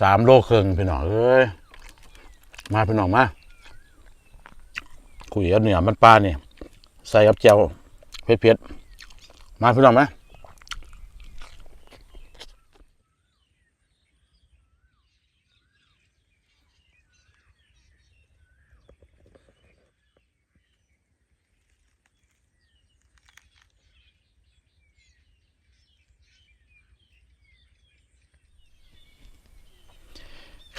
สามโลครึ่งพี่น้องเอ้ยมาพี่น้องมาคุยกับเหนือมันปลาเนี่ยใส่กับเจียวเผ็ดเผ็ดๆมาพี่น้องม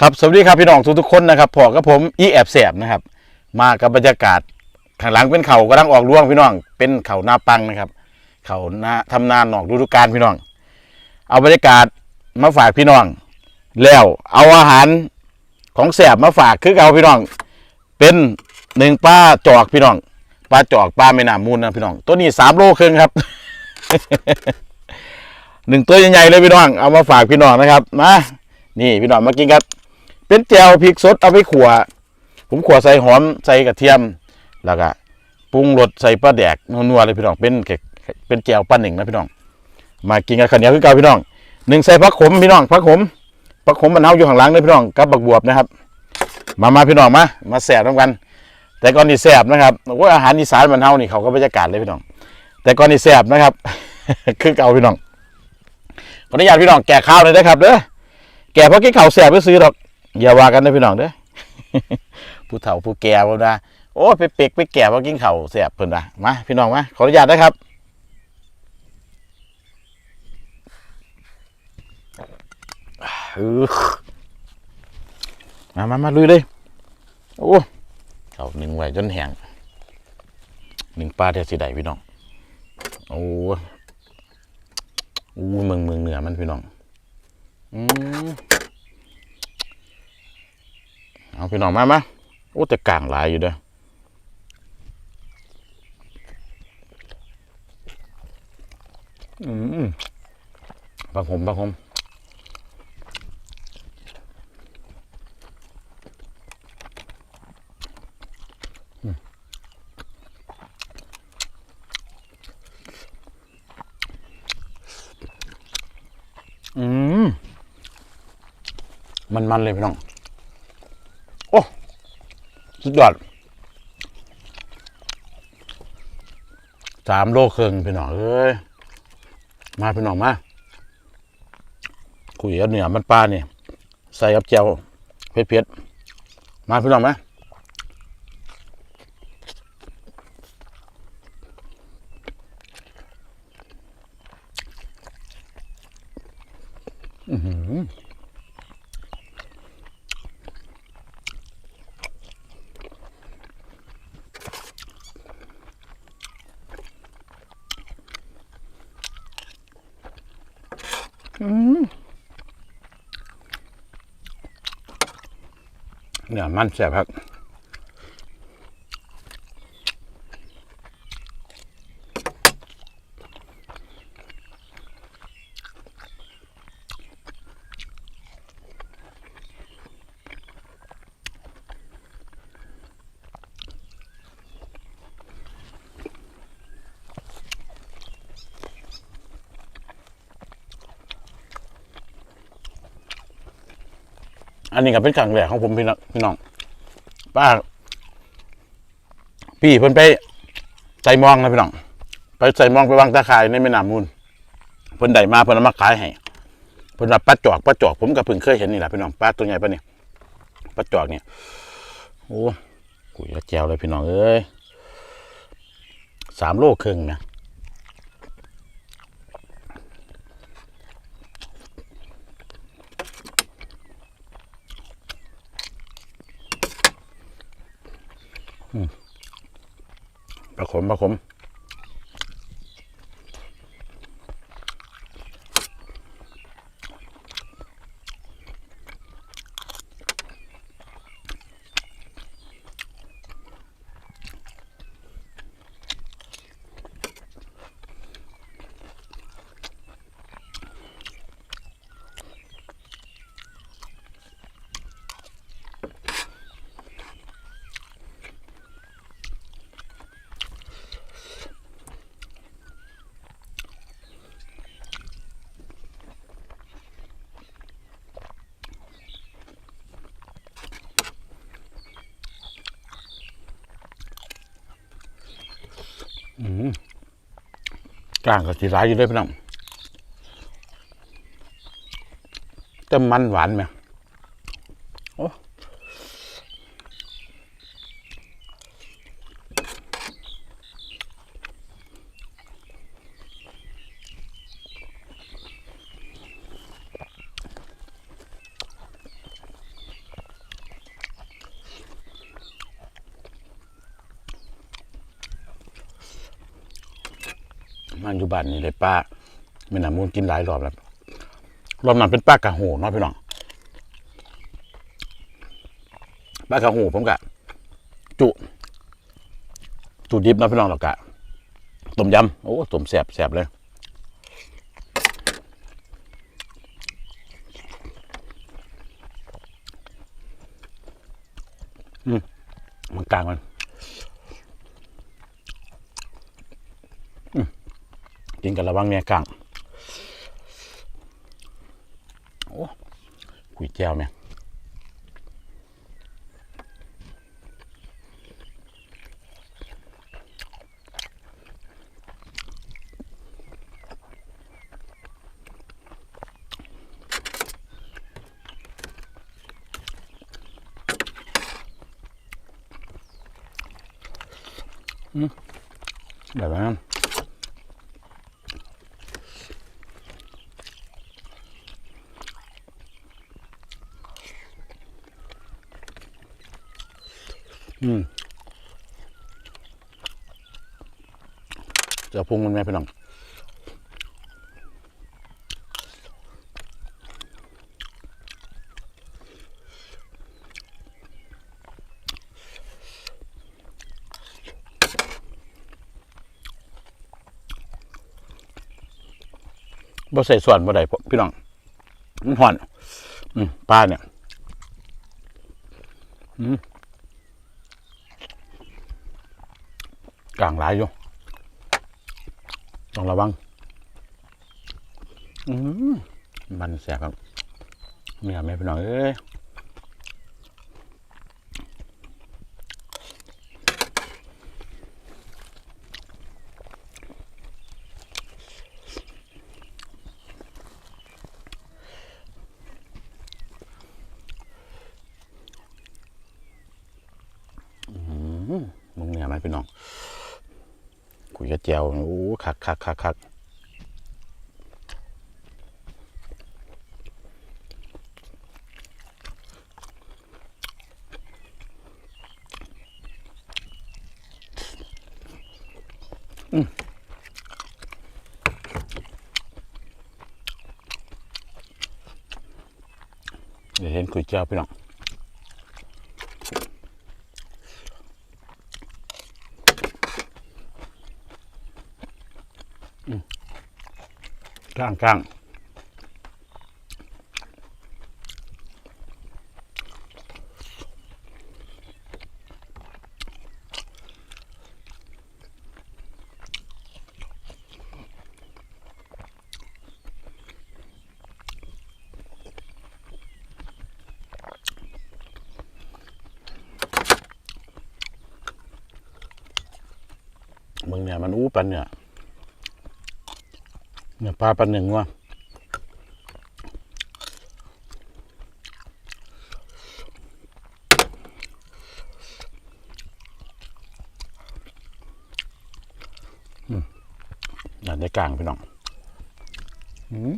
ครับสวัสดีครับพี่น้องทุกๆคนนะครับพอกับผมอีแอบแสบนะครับ มากับบรรยากาศข้างหลังเป็นเขากำลังออกร่วงพี่น้องเป็นเขาหน้าปังนะครับ เขาหน้าทำนานหนอกฤดูกาลพี่น้อง เอาบรรยากาศมาฝากพี่น้อง แล้วเอาอาหารของแสบมาฝากคือเอาพี่น้อง เป็นหนึ่งปลาจอกพี่น้องปลาจอกปลาไม่น้ำมูลนะพี่น้อง ตัวนี้สามโลครึ่งครับหนึ่งตัวใหญ่ๆเลยพี่น้อง เอามาฝากพี่น้องนะครับมานี่พี่น้องมากินครับ เป็นแจ่วพริกสดเอาไปขัวผมขัวใส่หอมใส่กระเทียมแล้วก็ปรุงรสใส่ปลาแดกนัวๆเลยพี่น้องเป็นแค่เป็นแจ่วปลาหนึ่งนะพี่น้อง มากินกันข้าวเหนียวคือเก่าพี่น้องหนึ่งใส่ผักขมพี่น้องผักขมผักขมมันเฮาอยู่ข้างหลังเลยพี่น้องกับบักบวบนะครับ มามาพี่น้องมามาแสบน้ำกัน แต่ก่อนนี่แสบนะครับโอ้ยอาหารอีสานมันเฮานี่เขาก็บรรยากาศเลยพี่น้อง แต่ก่อนนี่แสบนะครับ คือเก่าพี่น้องขออนุญาตพี่น้องแก่ข้าวเลยนะครับเด้อแก่เพราะกินข้าวแสบไปซื้อหรอก อย่าว่ากันนะพี่น้องเด้อผู้เฒ่าผู้แก่พ่นว่าโอ้ไปเปกไปแก่เพราะกินเข้าวแสบเพิ่นว่ามาพี่น้องมาขออนุญาตนะครับมามามาลุยเลย โอ้เข่าหนึ่งไว้จนแห้งหนึ่งปลาเท่าสิได้พี่น้อง โอ้อู้เมืองเมืองเหนือมันพี่น้อง อืม เอาพี่น้องมามาโอ้แต่กลางหลายอยู่เด้ออืมบางผมบางผมอืมอืมมันมันเลยพี่น้อง สุดยอดสามโลครึ่งพี่น้องเอ้ยมาพี่น้องมาคุยกับเหนือมันปลาเนี่ยใส่กับเจียวเผ็ดๆมาพี่น้องมาอื้อหือ เนี่ยมันแสบครับ นนี้ก็เป็นครั้งแรกของผมพี่น้องพี่น้องป้าพี่เพิ่นไปใส่มองนะพี่น้องไปใส่มองไปวางตาข่ายในแม่น้ำมูลเพิ่นได้มาเพิ่นเอามาขายให้เพิ่นว่าปลาจอกปลาจอกผมก็เพิ่งเคยเห็นนี่แหละพี่น้องปลาตัวใหญ่ปะเนี่ยปลาจอกเนี่ยโอ้กุยละแจวเลยพี่น้องเอ้ยสามโลครึ่งนะ ผมปลาผม อ ม กลางก็สีร้ายอยู่ด้วยพี่น้องแต่มันหวานไหม บ้านนี่เลยป้าไม่นามูลกินหลายรอบแล้วรอบนั้นเป็นปลากระโหเนาะพี่น้องปลากระโหผมกะจุจุดิบนะพี่น้องหรอกกะต้มยำโอ้ต้มแสบแสบเลยอืมมันกลางมันอืม กินกันระวังเนี่ยกลางกุยแก้วเนี่ยอืมแบบนั้น อืมจะพุงมันไหมพี่น้องบ่ใส่ส่วนบ่ได้พี่น้องมันห่อน อืมปลาเนี่ย อืม กลางหลายอยู่ต้องระวังอืมมันแสบครับเมียไม่พี่น้องเอ้ยมึงเนี่ยไหมพี่น้อง คุยกับแจวโอ้คักคักคักคักอืมเดี๋ยวเห็นคุยแจวพี่น้อง กลางกลางมึงเนี่ยมันอู้ปันเนี่ย เนี่ยปลาปันหนึ่งว่ะอืมอยากได้กลางพี่น้อง อืม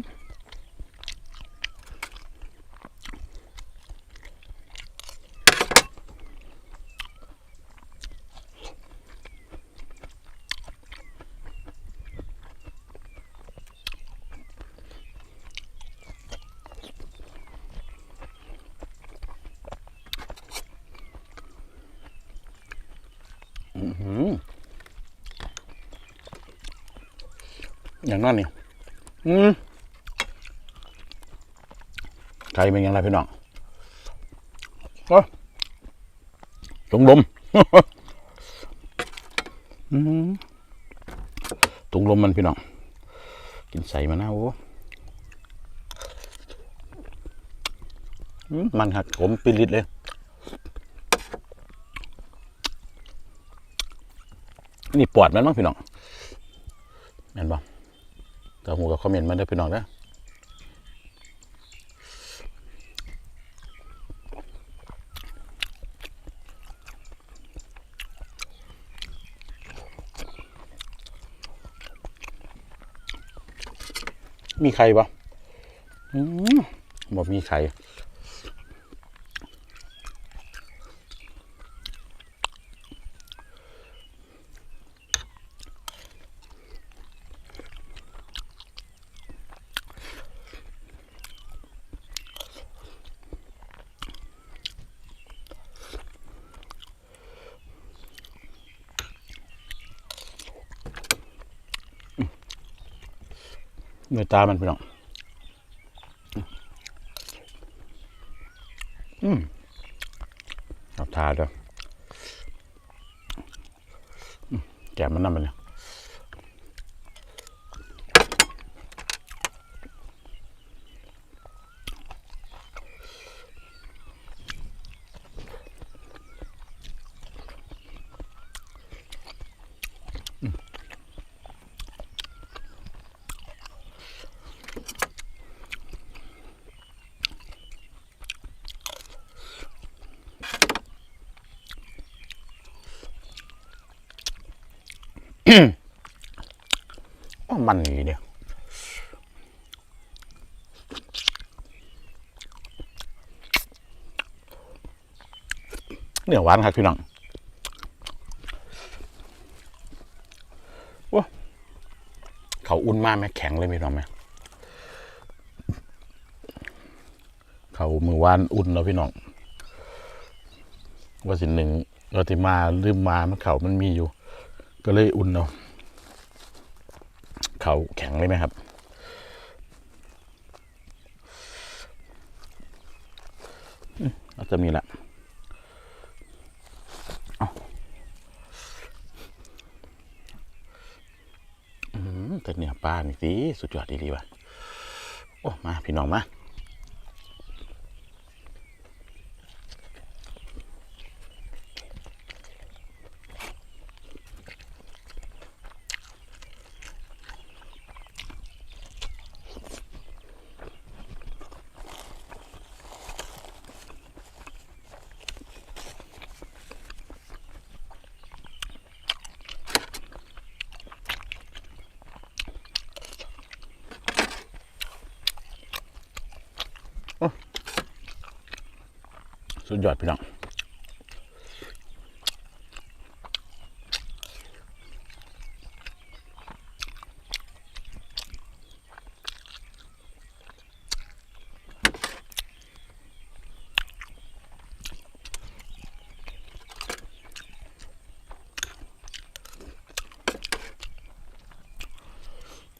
อื้อหือ อย่างนั้นนี่อืมไก่เป็นยังไงพี่น้องโอ้ถุงลมอืมถุงลมมันพี่น้อง กินใส่มานะโอ้มันหักผมปิลิดเลยนี่ปอดมันบ้างพี่น้องแม่นบ่ ตาหูกับคอมเมนต์มาเด้อพี่น้องนะมีใครปะบอกมีใคร เนื้อตามันพี่น้องอืมเอาทาด้วยแกมันนั่นมันเนี่ย มันอย่างนี้เดียวเนื้อหวานครับพี่น้องว้าเขาอุ่นมากไหมแข็งเลยพี่น้องไหมเขามือวานอุ่นแล้วพี่น้องว่าสิหนึ่งว่าสิมาลืมมามันเขามันมีอยู่ ก็เลยอุ่นเนาะเขาแข็งเลยไหมครับอืมอาจจะมีแหละเอาอืมแต่เนี่ยปลานี่สิสุดยอดดีๆว่ะ โอ้ มา พี่น้องมา สุดยอดพี่น้อง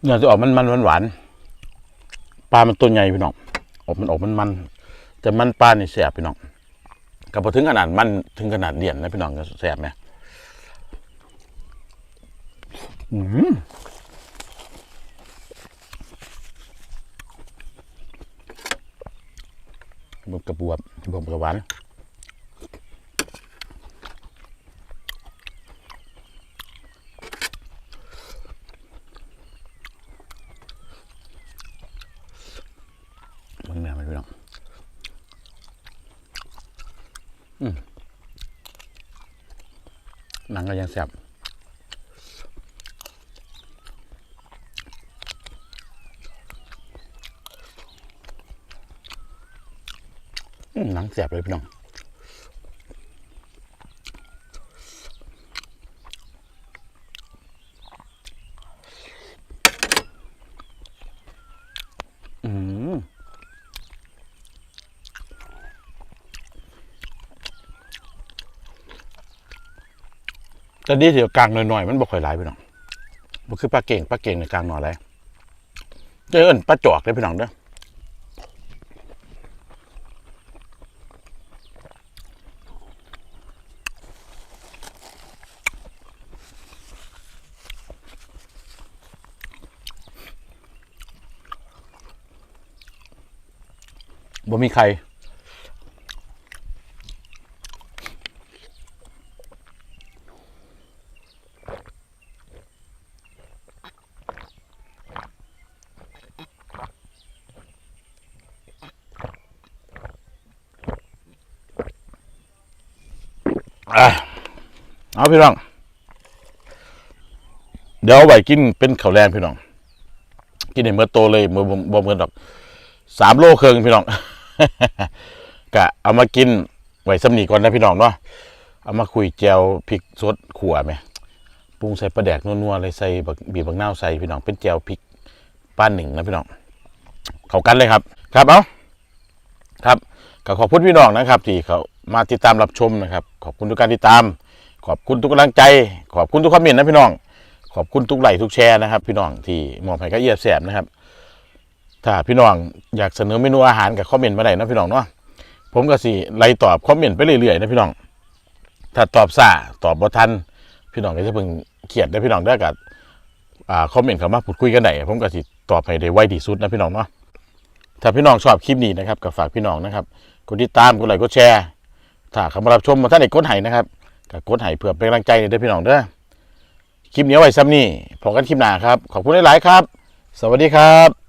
เนื้อจะออกมันมันหวานๆปลามันตัวใหญ่พี่น้องออกมันออกมันมันแต่มันปลานี่แสบพี่น้อง กับพอถึงขนาดมันถึงขนาดเดี่ยนนะพี่น้องก็แสบไหมอืมบวบกระบวบบวบกระหวานมึงเนี่ยมันพี่น้อง หนังก็ยังแสบหนังแสบเลยพี่น้อง อืม แต่ดีเสียวกลางหน่อยๆมันบ่ค่อยหลายพี่น้องบ่คือปลาเก่งปลาเก่งในกลางหน่อยไรเจอเอิ้นปลาจอกเลยพี่น้องเด้อบ่มีใคร อะเอาพี่น้อง เดี๋ยวไว้กินเป็นข้าวแรงพี่น้อง กินในเมื่อโตเลยเมื่อบ่บ่เมื่อดอกสามโลเครึ่งพี่น้องกะเอามากินไว้สำนีก่อนนะพี่น้องเนาะเอามาคุยแจวพริกสดขัวไหมปรุงใส่ปลาแดกนัวๆเลยใส่บีบบักน่าใส่พี่น้องเป็นแจวพริกป้านหนึ่งนะพี่น้องเขากันเลยครับ ครับเอาครับก็ขอบคุณพี่น้องนะครับ ที่เขามาติดตามรับชมนะครับ ขอบคุณทุกการติดตาม ขอบคุณทุกกำลังใจ ขอบคุณทุกคอมเมนต์นะพี่น้อง ขอบคุณทุกไลค์ทุกแชร์นะครับ พี่น้องที่มองให้กับเอียบแสบนะครับ ถ้าพี่น้องอยากเสนอเมนูอาหารกับคอมเมนต์มาได้นะพี่น้องเนาะผมก็สิไล่ตอบคอมเมนต์ไปเรื่อยๆนะพี่น้อง ถ้าตอบซาตอบบ่ทันพี่น้องก็จะเพิ่งเขียดได้พี่น้องได้กับอ่าคอมเมนต์เข้ามาพูดคุยกันได้ผมก็สิตอบให้ได้ไวที่สุดนะพี่น้องเนาะถ้าพี่น้องชอบคลิปนี้นะครับก็ฝากพี่น้องนะครับกดติดตามกดไลค์กดแชร์ ถ้าเข้ามารับชมมาท่านเอกกดไห้นะครับก็กดไห้เพื่อเป็นกำลังใจให้เด้อพี่น้องเด้อ คลิปนี้ไว้ซ้ำนี่พอกันคลิปหน้าครับ ขอบคุณหลาย ๆ ครับ สวัสดีครับ